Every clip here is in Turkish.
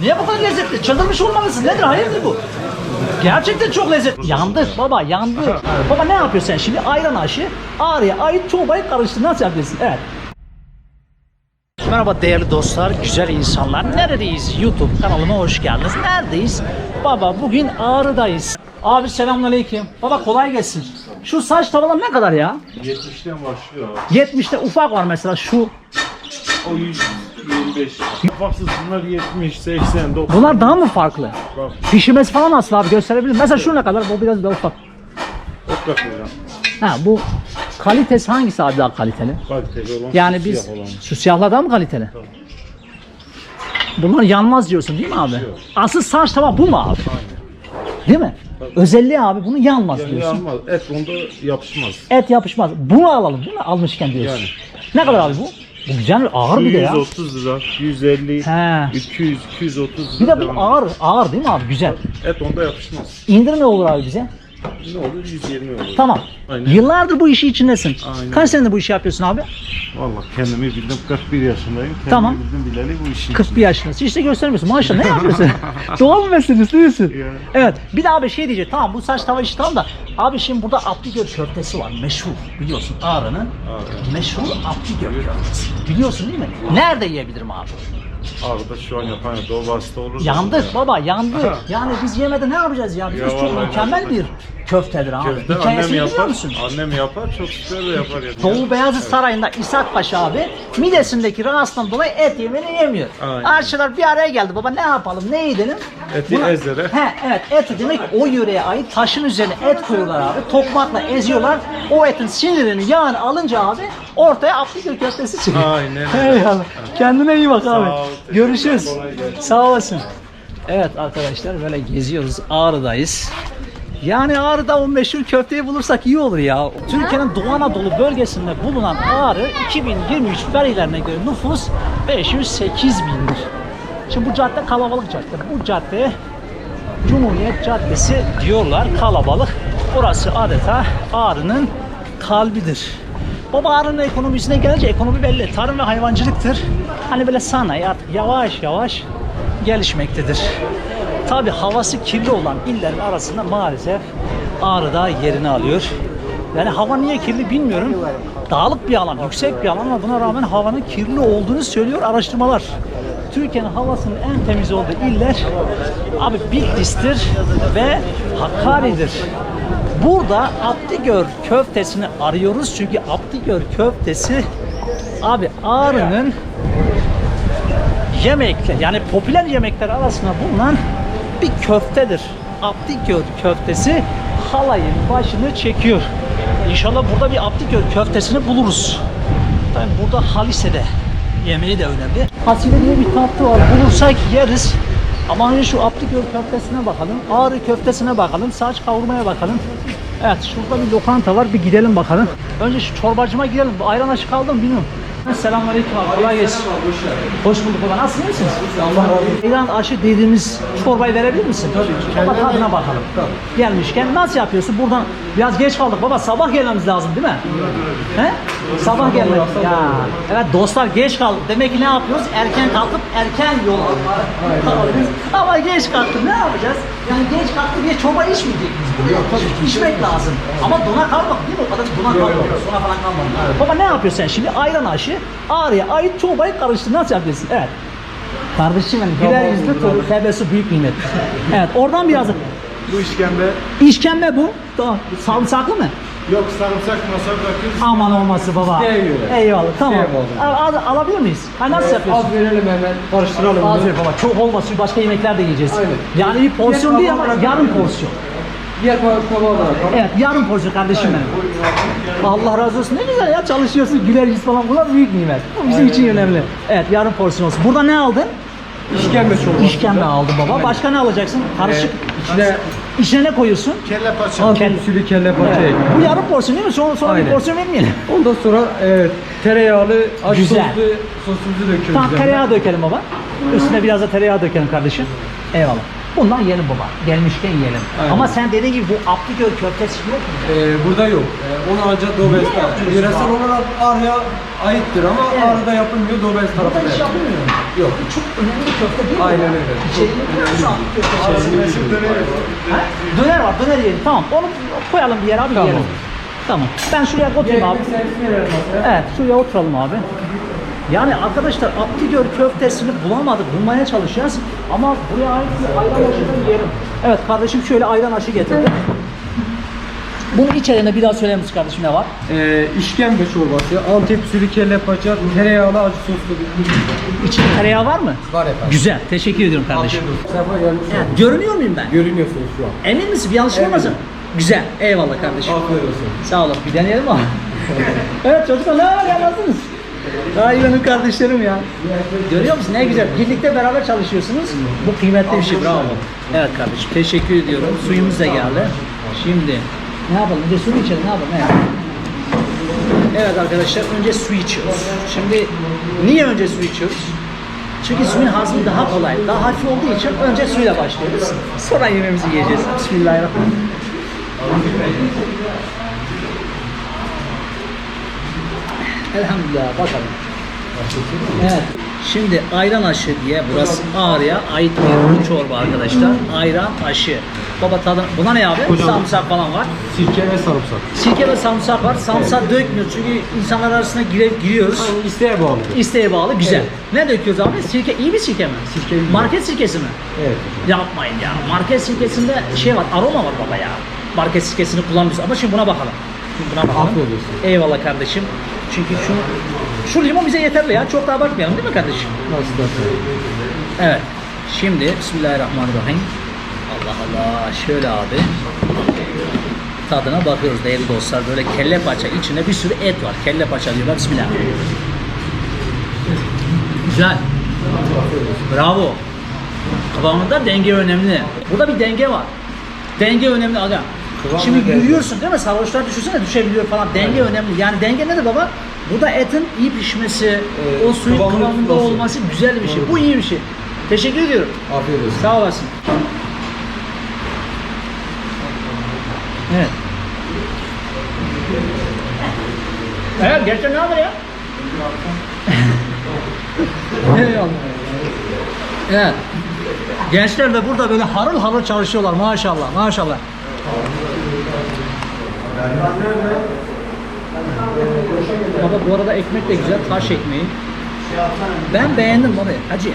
Niye bu kadar lezzetli? Çıldırmış olmalısın. Nedir? Hayırdır bu? Gerçekten çok lezzetli. Yandı baba yandı. baba ne yapıyorsun sen şimdi? Ayran aşı, ağrıya ait çorbayı karıştır. Nasıl yapıyorsun? Evet. Merhaba değerli dostlar, güzel insanlar. Neredeyiz? YouTube kanalıma hoş geldiniz. Neredeyiz? Baba bugün Ağrı'dayız. Abi selamünaleyküm. Baba kolay gelsin. Şu saç tavalam ne kadar ya? 70'ten başlıyor. 70'te ufak var mesela şu. O 100. 25. Kafasızlar 70, 80, 90. Bunlar daha mı farklı? Bak Pişirmesi falan nasıl abi gösterebilir Mesela şu ne kadar bu biraz daha ufak. ot bakacağım. Ha bu kalitesi hangisi abi daha kaliteli? Kaliteli olan Yani biz siyah olan. şu siyahlar daha mı kaliteli? Bunlar yanmaz diyorsun değil mi abi? Şey Asıl saç tabak bu mu abi? Değil mi? Özelliği abi bunu yanmaz Yani diyorsun. yanmaz. Et onda yapışmaz. Et yapışmaz. Bunu alalım değil mi? Almışken diyorsun. Ne kadar abi bu? Bu güzel ağır Şu bir de ya. 130 lira, 150, He. 200, 230 Bir lira. de devam. bu ağır ağır değil mi abi? Güzel. Et onda yapışmaz. İndir ne olur abi bize? Ne olur? 120 olur. Tamam. Aynen. Yıllardır bu işi içindesin. Aynen. Kaç senedir bu işi yapıyorsun abi? Valla kendimi bildim 41 yaşındayım. Kendimi Tamam. bildim bileli bu işin 41 yaşındasın. Hiç de göstermiyorsun. Maşallah ne yapıyorsun? Doğal mı meselesi diyorsun? Yani. Evet. Bir daha bir şey diyecek. Tamam bu saç tava işi tamam da. Abi şimdi burada Abdigöl köftesi var. Meşhur. Biliyorsun Ağrı'nın Ağrı. meşhur Abdigöl köftesi. Biliyorsun değil mi? Nerede yiyebilirim abi? Ağrı'da şu an yapan yok. O vasıta olur. Yandık baba yandık. Yani biz yemeden ne yapacağız ya? Biz Ya çok mükemmel bir köftedir abi. Köfte annem Hikayesini biliyor yapar. musun? Annem yapar. Çok süper de yapar. Yani. Doğu Beyazıt Sarayı'nda İshak Paşa abi midesindeki rahatsızlığından dolayı et yemeğini yemiyor. Aynen. Arşılar bir araya geldi baba ne yapalım ne edelim? Eti ezerek. He evet eti demek o yöreye ait taşın üzerine et koyuyorlar abi. Tokmakla eziyorlar. O etin sinirini yağını alınca abi ortaya Abdülgür köftesi çıkıyor. Aynen. Eyvallah. Kendine iyi bak abi. ol, Görüşürüz. Sağ olasın. Evet arkadaşlar böyle geziyoruz. Ağrı'dayız. Yani Ağrı'da o meşhur köfteyi bulursak iyi olur ya. Türkiye'nin Doğu Anadolu bölgesinde bulunan Ağrı 2023 verilerine göre nüfus 508 bindir. Şimdi bu cadde kalabalık cadde. Bu caddeye Cumhuriyet Caddesi diyorlar kalabalık. Burası adeta Ağrı'nın kalbidir. Baba Ağrı'nın ekonomisine gelince ekonomi belli. Tarım ve hayvancılıktır. Hani böyle sanayi artık yavaş yavaş gelişmektedir. Tabi havası kirli olan illerin arasında maalesef Ağrı'da yerini alıyor. Yani hava niye kirli bilmiyorum. Dağlık bir alan, yüksek bir alan ama buna rağmen havanın kirli olduğunu söylüyor araştırmalar. Türkiye'nin havasının en temiz olduğu iller abi Bitlis'tir ve Hakkari'dir. Burada Abdigör köftesini arıyoruz çünkü Abdigör köftesi abi Ağrı'nın yemekler yani popüler yemekler arasında bulunan bir köftedir. Abdigör köftesi halayın başını çekiyor. İnşallah burada bir Abdigör köftesini buluruz. Tabii burada Halise'de yemeği de önemli. Hasile diye bir tatlı var. Bulursak yeriz. Ama önce şu Abdigör köftesine bakalım. Ağrı köftesine bakalım. Saç kavurmaya bakalım. Evet şurada bir lokanta var. Bir gidelim bakalım. Önce şu çorbacıma gidelim. Ayran aşı kaldı mı bilmiyorum. Selamünaleyküm abi. Kolay gelsin. Hoş bulduk baba. Nasılsın? iyi misiniz? Allah razı olsun. İran aşı dediğimiz çorbayı verebilir misin? Tabii. Baba tadına bakalım. Gelmişken nasıl yapıyorsun? Buradan biraz geç kaldık baba. Sabah gelmemiz lazım değil mi? He? Sabah gelmek. Ya. Evet dostlar geç kaldık. Demek ki ne yapıyoruz? Erken kalkıp erken yol alıyoruz. Ama geç kalktık. Ne yapacağız? Yani geç kalktık diye çorba içmeyecek miyiz? Bunu İçmek lazım. Ama dona kalmak değil mi? O kadar dona kalmak. Sona falan kalmamak. Baba ne yapıyorsun sen şimdi? Ayran aşı ağrıya ait çorbayı karıştır. Nasıl yapıyorsun? Evet. Kardeşim benim. Güler yüzlü torun. Tebessü büyük nimet. Evet oradan biraz Bu işkembe işkembe bu. Tamam. Sarımsaklı mı? Yok sarımsak masa bırakıyoruz. Aman olması baba. Göre. Eyvallah tamam. Bağlı. Al, al- alabilir miyiz? Ha, nasıl yapıyorsun? Az verelim hemen karıştıralım. Az bunu. ver baba. Çok olmasın. Başka yemekler de yiyeceğiz. Aynen. Yani bir porsiyon değil ama tabağa yarım bırakalım. porsiyon. Diğer tabağa bırakalım. Evet yarım porsiyon kardeşim benim. Allah razı olsun. Ne güzel ya çalışıyorsun. Güler yüz falan. Bunlar büyük nimet. Bu bizim Aynen için önemli. Evet yarım porsiyon olsun. Burada ne aldın? İşkembe çorbası. İşkembe aldım baba. Başka ne alacaksın? Karışık. İçine İçine ne koyuyorsun? Kelle paça. Antep usulü kelle paça Evet. Bu yarım porsiyon değil mi? Sonra, sonra bir Aynen. porsiyon vermeyelim. Ondan sonra e, tereyağlı aç Güzel. soslu sosumuzu döküyoruz. Tamam üzerine. tereyağı dökelim baba. Üstüne biraz da tereyağı dökelim kardeşim. Eyvallah. Bundan yiyelim baba. Gelmişken yiyelim. Aynen. Ama sen dediğin gibi bu Abdigöl köftesi yok mu? Ee, burada yok. Ee, onu ancak Dobes'te. Çünkü yöresel olarak Ağrı'ya aittir ama Evet. Ağrı'da yapılmıyor, Dobes Burada tarafında hiç yapılıyor. yapılmıyor. Yok. Çok önemli bir köfte değil mi? Aynen öyle. Nasıl önemli. Abdi köftesi? Döner var, döner yiyelim. Tamam, onu koyalım bir yere abi Tamam. yiyelim. Tamam. Ben şuraya oturayım abi. Evet, şuraya oturalım abi. Yani arkadaşlar Abdigöl köftesini bulamadık, bulmaya çalışacağız. Ama buraya ait bir ayran aşıdan yiyelim. Evet kardeşim şöyle ayran aşı getirdi. Bunun içeriğinde bir daha söyler misin kardeşim ne var? Ee, işkembe çorbası, Antep usulü kelle paça, tereyağlı acı soslu bir İçinde tereyağı var mı? var efendim. Güzel. Teşekkür ediyorum kardeşim. Evet, görünüyor muyum ben? Görünüyorsunuz şu an. Emin misin? Bir yanlış olmasın? Güzel. Eyvallah kardeşim. Afiyet olsun. Sağ olun. Bir deneyelim ama. evet çocuklar ne var ya Ay benim kardeşlerim ya. Görüyor musun ne güzel. Birlikte beraber çalışıyorsunuz. Bu kıymetli bir şey. Bravo. Evet kardeşim. Teşekkür ediyorum. Suyumuz da geldi. Şimdi ne yapalım? Önce su mu içelim? Ne yapalım? Evet. Evet arkadaşlar önce su içiyoruz. Şimdi niye önce su içiyoruz? Çünkü suyun hazmı daha kolay, daha hafif olduğu için önce suyla başlıyoruz. Sonra yemeğimizi yiyeceğiz. Bismillahirrahmanirrahim. Elhamdülillah bakalım. Evet. Şimdi ayran aşı diye burası Ağrı'ya ait bir çorba arkadaşlar. Ayran aşı. Baba tadı. Buna ne abi? Sarımsak falan var. Sirke ve sarımsak. Sirke ve sarımsak var. Sarımsak dökmüyor çünkü insanlar arasında gire, giriyoruz. Yani isteğe bağlı. İsteğe bağlı güzel. Evet. Ne döküyoruz abi? Sirke iyi bir sirke mi? Sirke iyi. Market sirkesi mi? Evet. Yapmayın ya. Market sirkesinde şey var, aroma var baba ya. Market sirkesini kullanmıyoruz. Ama şimdi buna bakalım. Buna bakalım. Eyvallah kardeşim. Çünkü şu şu limon bize yeterli ya. Çok daha bakmayalım değil mi kardeşim? Nasıl nasıl? Evet. Şimdi Bismillahirrahmanirrahim. Allah Allah. Şöyle abi. Tadına bakıyoruz değerli dostlar. Böyle kelle paça içinde bir sürü et var. Kelle paça diyorlar. Bismillah. Güzel. Bravo. Kıvamında denge önemli. Burada bir denge var. Denge önemli aga. Kıvam Şimdi denge. yürüyorsun değil mi? Sarhoşlar düşünsene düşebiliyor falan. Denge önemli. Yani denge nedir baba? Burada etin iyi pişmesi, o suyun kıvamının kıvamında tutması. olması güzel bir şey. Doğru. Bu iyi bir şey. Teşekkür ediyorum. Afiyet olsun. Sağ olasın. Evet. Evet, gerçekten ne haber ya? Eyvallah. Evet. Gençler de burada böyle harıl harıl çalışıyorlar maşallah maşallah. Baba bu arada ekmek de güzel taş ekmeği. Ben beğendim baba hacı.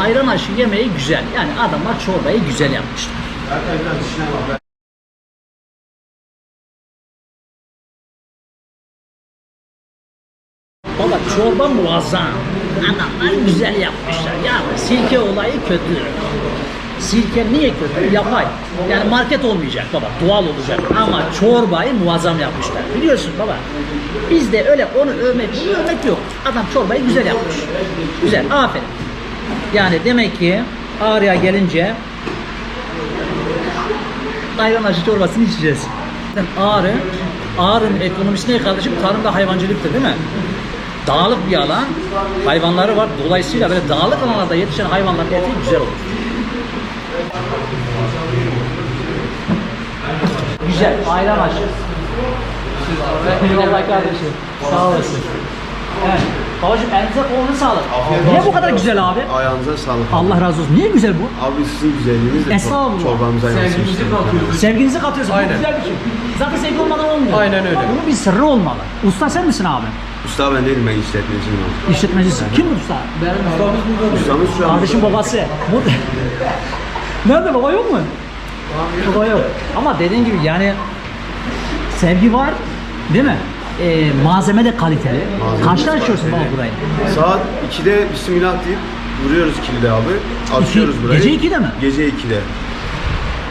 Ayran aşı yemeği güzel. Yani adamlar çorbayı güzel yapmışlar. Baba çorba muazzam. Adamlar güzel yapmışlar. Yani sirke olayı kötü. Sirke niye kötü? Yapay. Yani market olmayacak baba. Doğal olacak. Ama çorbayı muazzam yapmışlar. Biliyorsun baba. Bizde öyle onu övmek, bunu övmek yok. Adam çorbayı güzel yapmış. Güzel. Aferin. Yani demek ki Ağrı'ya gelince ayran aşı çorbasını içeceğiz. Ağrı, Ağrı'nın ekonomisi ne kardeşim? Tarım ve hayvancılıktır değil mi? Dağlık bir alan, hayvanları var. Dolayısıyla böyle dağlık alanlarda yetişen hayvanların eti güzel olur. Güzel, ayran aşı. Eyvallah kardeşim. Sağ olasın. Evet. Babacım elinize kolunuza sağlık. Niye bu kadar güzel abi? Ayağınıza sağlık. Allah razı olsun. Niye güzel bu? Abi sizin güzelliğiniz de Estağfurullah. çorbamıza yansımış. Sevgimizi katıyoruz. Sevginizi katıyorsun. Bu Aynen. güzel bir şey. Zaten sevgi olmadan olmuyor. Aynen öyle. Bunun bir sırrı olmalı. Usta sen misin abi? Usta ben değilim ben işletmeciyim abi. İşletmecisin. Kim usta? Ustamız burada. Ustamız şu an Kardeşim babası. Bu... Nerede baba yok mu? Baba yok. Ama dediğin gibi yani sevgi var değil mi? Ee, malzeme de kaliteli. Malzeme Kaçta açıyorsun baba burayı? saat 2'de bismillah deyip vuruyoruz kilide abi. Açıyoruz İki- burayı. gece 2'de mi? Gece 2'de.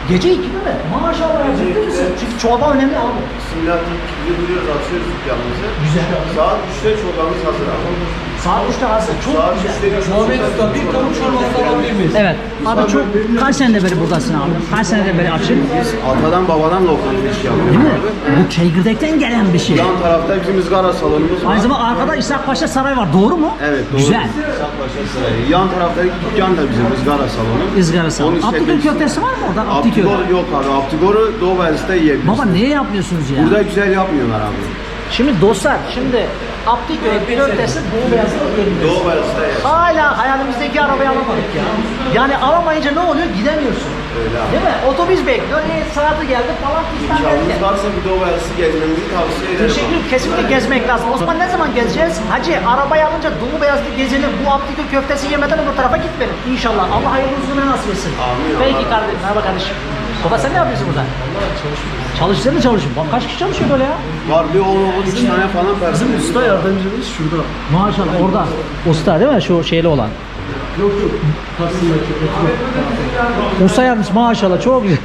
Gece 2'de mi? Maşallah ya ciddi misin? Çünkü çorba önemli abi. Bismillah deyip kilidi vuruyoruz açıyoruz dükkanımızı. Güzel. Saat 3'te çorbamız hazır abi. Saat 3'te aslında çok Saat güzel. Muhammed Usta bir tavuk çorbası alabilir miyiz? Evet. Abi çok kaç senede beri buradasın abi? Kaç senede beri açık? Biz atadan babadan lokanta iş yapıyoruz. Değil mi? abi. Bu çekirdekten gelen bir şey. Yan tarafta bizim ızgara salonumuz var. Aynı zamanda arkada İshak Paşa Saray var. Doğru mu? Evet doğru. Güzel. Sakpaşa Sarayı. Yan taraftaki dükkan da bizim ızgara salonu. Izgara salonu. İşletmecisi. köftesi var mı orada? Abdigor yok abi. Abdigor'u Doğu Beyazıt'ta yiyebiliriz. Baba niye yapmıyorsunuz ya? Burada güzel yapmıyorlar abi. Şimdi dostlar, şimdi Abdülgül köftesi Doğu Beyazıt'ta görünüyor. Doğu Beyazıt'ta yer. Hala hayalimizdeki arabayı alamadık ya. Yani alamayınca ne oluyor? Gidemiyorsun. Öyle abi. Değil mi? Otobüs bekliyor. E, saati geldi falan fistan İmkanınız derken. varsa bir Doğu Beyazıt'ı gezmenizi tavsiye ederim. Teşekkür. Kesinlikle gezmek lazım. Osman ne zaman gezeceğiz? Hacı arabayı alınca Doğu Beyazıt'ta gezelim. Bu Abdülgül köftesi yemeden öbür tarafa gitmeyelim. İnşallah. Allah hayırlı uzun nasip etsin. Amin. Peki kardeşim. Merhaba kardeşim. Baba sen ne yapıyorsun burada? Çalışıyor mu çalışıyorsun? Bak kaç kişi çalışıyor böyle ya? Var bir 10-12 tane falan personel. Usta yardımcımız şurada. Maşallah orada. Usta değil mi? Şu şeyli olan. Yok yok. Karşısındaki. Usta yardımcısı maşallah çok güzel.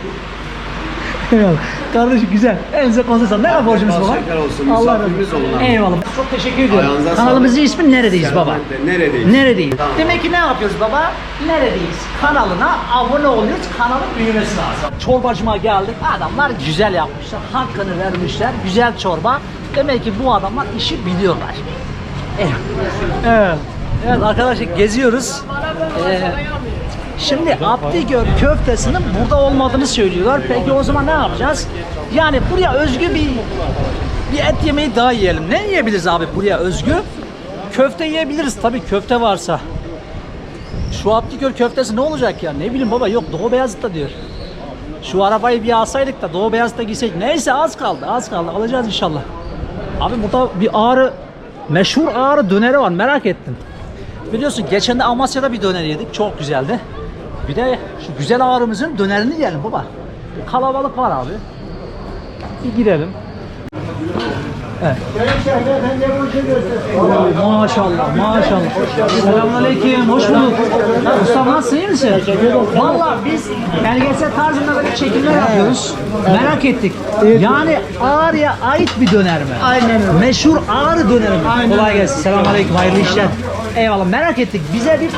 Eyvallah. Kardeşim güzel. Elinize konuşsan. Ne kadar borcumuz baba? şeker olsun. Allah razı olsun. Eyvallah. Çok teşekkür ediyorum. Ayağınıza Kanalımızın sağlık. ismi Neredeyiz baba? Serhat'te Neredeyiz? Neredeyiz? Tamam. Demek ki ne yapıyoruz baba? Neredeyiz? Kanalına abone oluyoruz. Kanalın büyümesi lazım. Çorbacıma geldik. Adamlar güzel yapmışlar. Hakkını vermişler. Güzel çorba. Demek ki bu adamlar işi biliyorlar. Evet. Evet. Evet arkadaşlar geziyoruz. Ee, Şimdi Abdigöl köftesinin burada olmadığını söylüyorlar. Peki o zaman ne yapacağız? Yani buraya özgü bir bir et yemeği daha yiyelim. Ne yiyebiliriz abi buraya özgü? Köfte yiyebiliriz tabii köfte varsa. Şu Abdigöl köftesi ne olacak ya? Ne bileyim baba yok Doğu Beyazıt'ta diyor. Şu arabayı bir alsaydık da Doğu Beyazıt'ta gitseydik. Neyse az kaldı az kaldı alacağız inşallah. Abi burada bir ağrı meşhur ağrı döneri var merak ettim. Biliyorsun geçen de Amasya'da bir döner yedik çok güzeldi. Bir de şu güzel ağrımızın dönerini yiyelim baba. Bir kalabalık var abi. Bir girelim. Evet. Maşallah, maşallah. Selamünaleyküm, hoş bulduk. Usta nasılsın, iyi misin? Valla biz belgesel tarzında böyle çekimler yapıyoruz. Merak ettik. Yani Ağrı'ya ait bir döner mi? Aynen öyle. Meşhur Ağrı döneri mi? Kolay gelsin. Selamünaleyküm, hayırlı işler. Eyvallah, merak ettik. Bize bir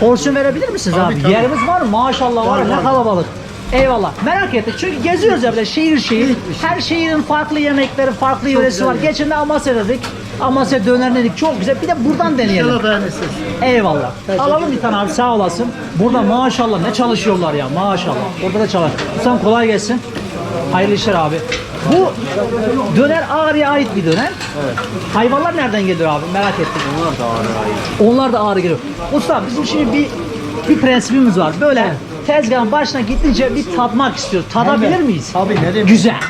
porsiyon verebilir misiniz abi? Yerimiz var mı? Maşallah var, ne kalabalık. Eyvallah. Merak ettik. Çünkü geziyoruz ya böyle şehir şehir. Her şehrin farklı yemekleri, farklı yöresi var. Geçen de Amasya dedik. Amasya döner dedik. Çok güzel. Bir de buradan deneyelim. Eyvallah. Alalım bir tane abi sağ olasın. Burada maşallah ne çalışıyorlar ya maşallah. Burada da çalış. Ustam kolay gelsin. Hayırlı işler abi. Bu döner Ağrı'ya ait bir döner. Hayvanlar nereden geliyor abi? Merak ettim. Onlar da Ağrı'ya ait. Onlar da Ağrı geliyor. Usta bizim şimdi bir bir prensibimiz var. Böyle tezgahın başına gidince bir tadmak istiyoruz. Tadabilir miyiz? Tabii, ne demek? Güzel.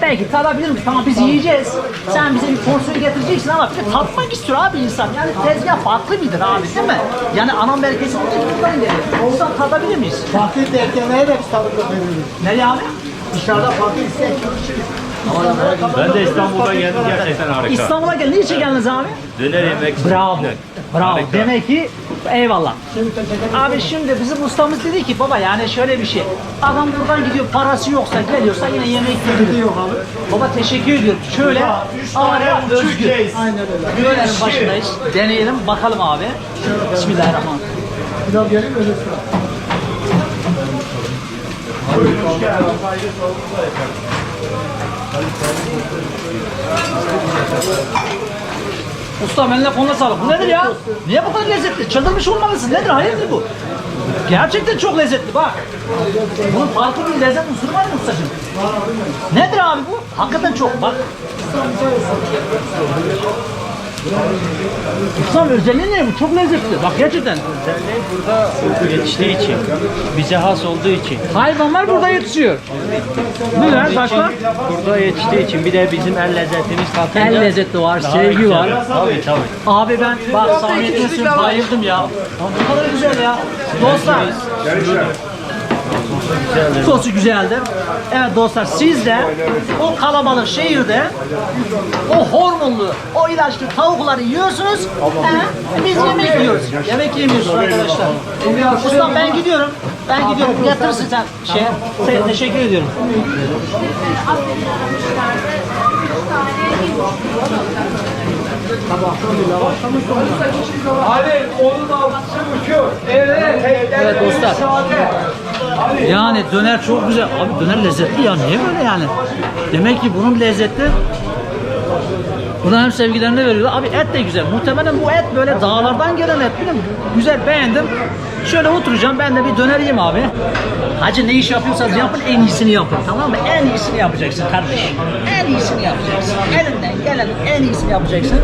Peki tadabilir miyiz? Tamam biz yiyeceğiz. Sen bize bir porsiyon getireceksin ama bir de tatmak istiyor abi insan. Yani tezgah farklı midir abi değil mi? Yani anam bereketi buradan geliyor. Oradan tadabilir miyiz? Farklı derkenlere de biz tavuk veriyoruz. Nereye abi? Dışarıda farklı istek. Ben de İstanbul'dan geldim gerçekten harika. İstanbul'a gel. Niçin geldiniz abi? Döner yemek. Bravo. Bravo. Harika. Demek ki eyvallah. Abi şimdi bizim ustamız dedi ki baba yani şöyle bir şey. Adam buradan gidiyor parası yoksa geliyorsa yine yemek yiyor. Yok abi. Baba teşekkür ediyorum. Şöyle Ağrı'ya özgür. Aynen öyle. Dönerin başındayız. Deneyelim bakalım abi. Bismillahirrahmanirrahim. Biraz gelin öyle sıra. Usta eline koluna sağlık. Bu nedir ya? Niye bu kadar lezzetli? Çıldırmış olmalısın. Nedir? Hayırdır bu? Gerçekten çok lezzetli bak. Bunun farklı bir lezzet unsuru var mı ustacığım? Nedir abi bu? Hakikaten çok bak. Ustam özelliği ne bu? Çok lezzetli. Bak gerçekten. Burada yetiştiği için, bize has olduğu için. Hayvanlar burada yetişiyor. Güzel. Başka? Burada yetiştiği için bir de bizim el lezzetimiz katınca. El lezzeti var, daha sevgi güzel. var. Tabii tabii. Abi ben bak samimiyetin bayıldım ya. Bu kadar güzel ya. Dostlar. Sosu güzeldi. Evet dostlar siz de o kalabalık şehirde o hormonlu, o ilaçlı tavukları yiyorsunuz. He, biz yemek yiyoruz. Yemek yemiyoruz arkadaşlar. Ustam ben gidiyorum. Ben gidiyorum. Getirirsin sen şey. Te- teşekkür ediyorum. Evet dostlar. Yani döner çok güzel. Abi döner lezzetli ya. Niye böyle yani? Demek ki bunun lezzeti Buna hem sevgilerini veriyorlar. Abi et de güzel. Muhtemelen bu et böyle dağlardan gelen et. Bilmiyorum. Güzel beğendim. Şöyle oturacağım. Ben de bir döner yiyeyim abi. Hacı ne iş yapıyorsanız yapın en iyisini yapın. Tamam mı? En iyisini yapacaksın kardeş. En iyisini yapacaksın. Elinden gelen en iyisini yapacaksın.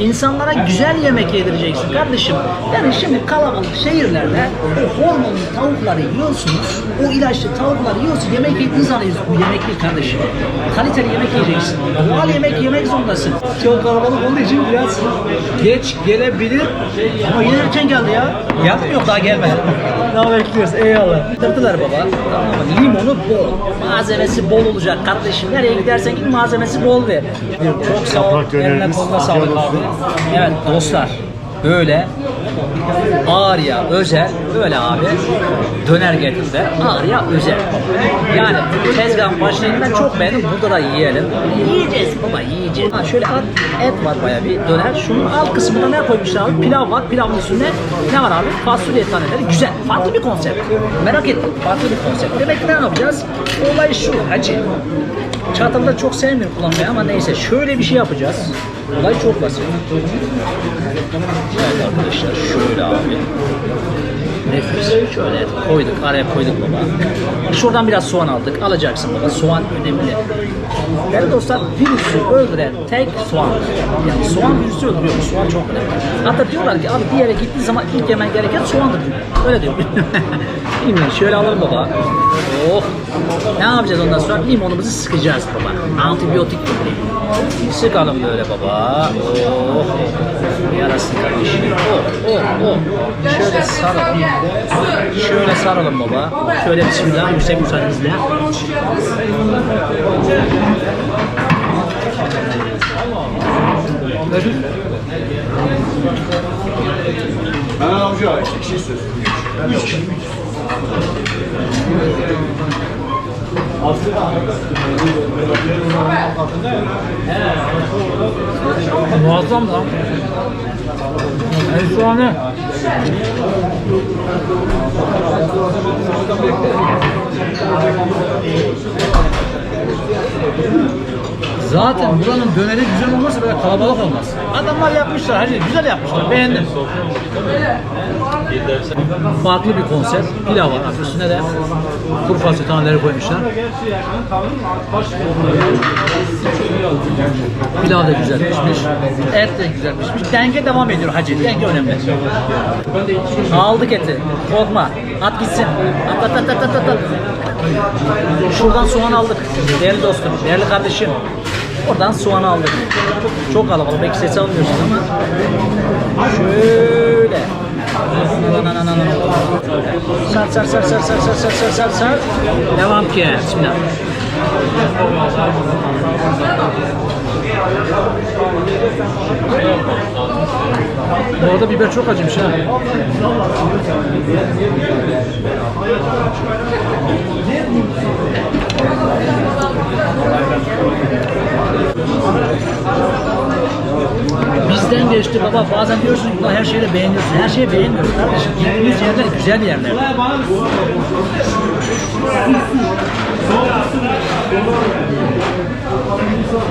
İnsanlara güzel yemek yedireceksin kardeşim. Yani şimdi kalabalık şehirlerde o hormonlu tavukları yiyorsunuz. O ilaçlı tavukları yiyorsun. Yemek yediğin zaman bu yemek değil kardeşim. Kaliteli yemek yiyeceksin. Doğal yemek yemek zorundasın. Çok kalabalık olduğu için biraz geç gelebilir. Ama yine erken geldi ya. Yok daha gelmedi. Daha bekliyoruz eyvallah. Tırtılar baba. Tamam mı? Limonu bol. Malzemesi bol olacak kardeşim. Nereye gidersen git malzemesi bol ver. Çok sağ ol. Yaprak Eline koluna afiyet olsun. Evet dostlar. Böyle Ağrı'ya özel böyle abi döner getirdi. Ağrı'ya özel. Yani tezgahın başlarını ben çok beğendim. Burada da yiyelim. Yiyeceğiz baba yiyeceğiz. Ha, şöyle at, et var baya bir döner. Şunun alt kısmında ne koymuşlar abi? Pilav var. Pilavın üstünde ne var abi? Fasulye taneleri. Güzel. Farklı bir konsept. Merak ettim. Farklı bir konsept. Demek ki ne yapacağız? Olay şu hacı. Çatalda çok sevmiyorum kullanmayı ama neyse şöyle bir şey yapacağız. Olay çok basit. Evet arkadaşlar şöyle abi. Nefis. Şöyle koyduk araya koyduk baba. Şuradan biraz soğan aldık. Alacaksın baba. Soğan önemli. Değerli dostlar virüsü öldüren tek soğan. Yani soğan virüsü öldürüyor. Soğan çok önemli. Hatta diyorlar ki abi bir yere gittiğin zaman ilk yemen gereken soğandır. Öyle diyor. Bilmiyorum. Şöyle alalım baba. Oh. Ne yapacağız ondan sonra? Limonumuzu sıkacağız baba. Antibiyotik gibi. Sıkalım böyle baba. Oh. Yarasın kardeşim. Oh, oh, oh. Şöyle saralım. Şöyle saralım baba. Şöyle bismillah. Yüksek müsaadenizle. Hemen amca iki kişi istiyorsun. Muazzam lan. Efsane. Zaten buranın döneri güzel olmazsa böyle kalabalık olmaz. Adamlar yapmışlar, hadi güzel yapmışlar, beğendim. Farklı bir konsept, pilav var, üstüne de kuru fasulye taneleri koymuşlar. Pilav da güzel pişmiş, et de güzel pişmiş. Denge devam ediyor hacı, denge önemli. Aldık eti, korkma, at gitsin. At at at at at. at. Şuradan soğan aldık. Değerli dostum, değerli kardeşim. Oradan soğan aldık. Çok kalabalık, belki ses almıyorsun ama. Şöyle. Sar sar sar sar sar sar sar sar sar sar. Devam ki. Bismillah. Bu arada biber çok acımış ha. Bizden geçti baba. Bazen diyorsun ki "Ulan her şeyi beğeniyorsun. Her şeyi beğenmiyoruz kardeşim. Gittiğimiz yerler güzel yerler.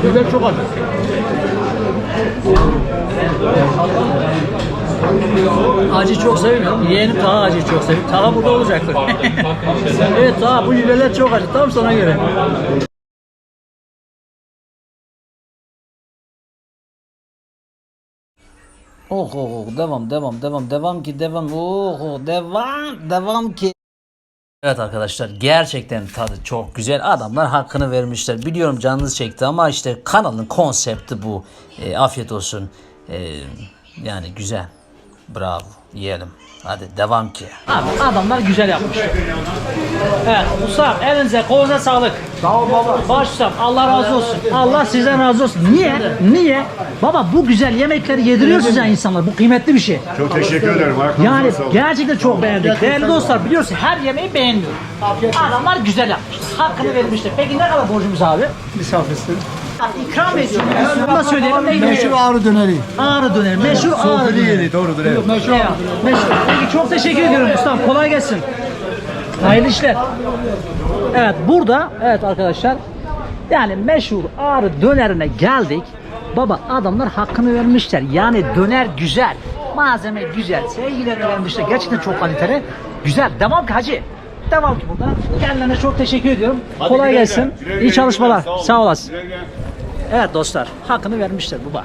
Biber çok acı. Acı çok sevmiyorum. Yeğenim Taha acıyı çok seviyor. Taha burada olacaktır. evet Taha bu biberler çok acı. Tam sana göre. Oh oh oh devam devam devam devam ki devam oh oh devam devam ki. Evet arkadaşlar gerçekten tadı çok güzel. Adamlar hakkını vermişler. Biliyorum canınız çekti ama işte kanalın konsepti bu. E, afiyet olsun. E, yani güzel. Bravo. Yiyelim. Hadi devam ki. Abi adamlar güzel yapmış. Evet ustam elinize kolunuza sağlık. Sağ ol baba. Baş ustam Allah razı olsun. Allah sizden razı olsun. Niye? Niye? Baba bu güzel yemekleri yediriyor size insanlar. Bu kıymetli bir şey. Çok teşekkür ederim. Ayaklarınıza Yani sağlık. gerçekten çok beğendik. Değerli dostlar biliyorsun her yemeği beğenmiyorum. Adamlar güzel yapmışlar. Hakkını vermişler. Peki ne kadar borcumuz abi? Misafirsin. İkram ediyorum. Bunu da söyleyelim. Meşhur ağrı döneri. Ağrı döner. Meşhur ağrı döner. doğrudur evet. Meşhur. Meşhur. Peki çok teşekkür ediyorum ustam. Kolay gelsin. Hayırlı işler. Evet burada evet arkadaşlar yani meşhur ağrı dönerine geldik. Baba adamlar hakkını vermişler. Yani döner güzel. Malzeme güzel. Sevgilerini vermişler. Gerçekten çok kaliteli. Güzel. Devam ki hacı. Devam ki burada. Kendilerine çok teşekkür ediyorum. Kolay gelsin. İyi çalışmalar. Sağ olasın. Evet dostlar hakkını vermişler baba.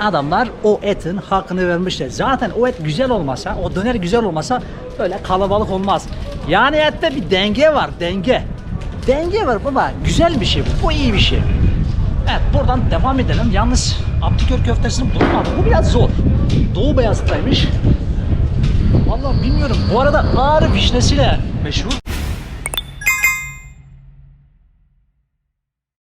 Adamlar o etin hakkını vermişler. Zaten o et güzel olmasa, o döner güzel olmasa böyle kalabalık olmaz. Yani ette bir denge var, denge. Denge var baba. Güzel bir şey bu. Bu iyi bir şey. Evet buradan devam edelim. Yalnız Abdükör köftesini bulamadım. Bu biraz zor. Doğu Beyazıt'taymış. Vallahi bilmiyorum. Bu arada ağrı vişnesiyle meşhur.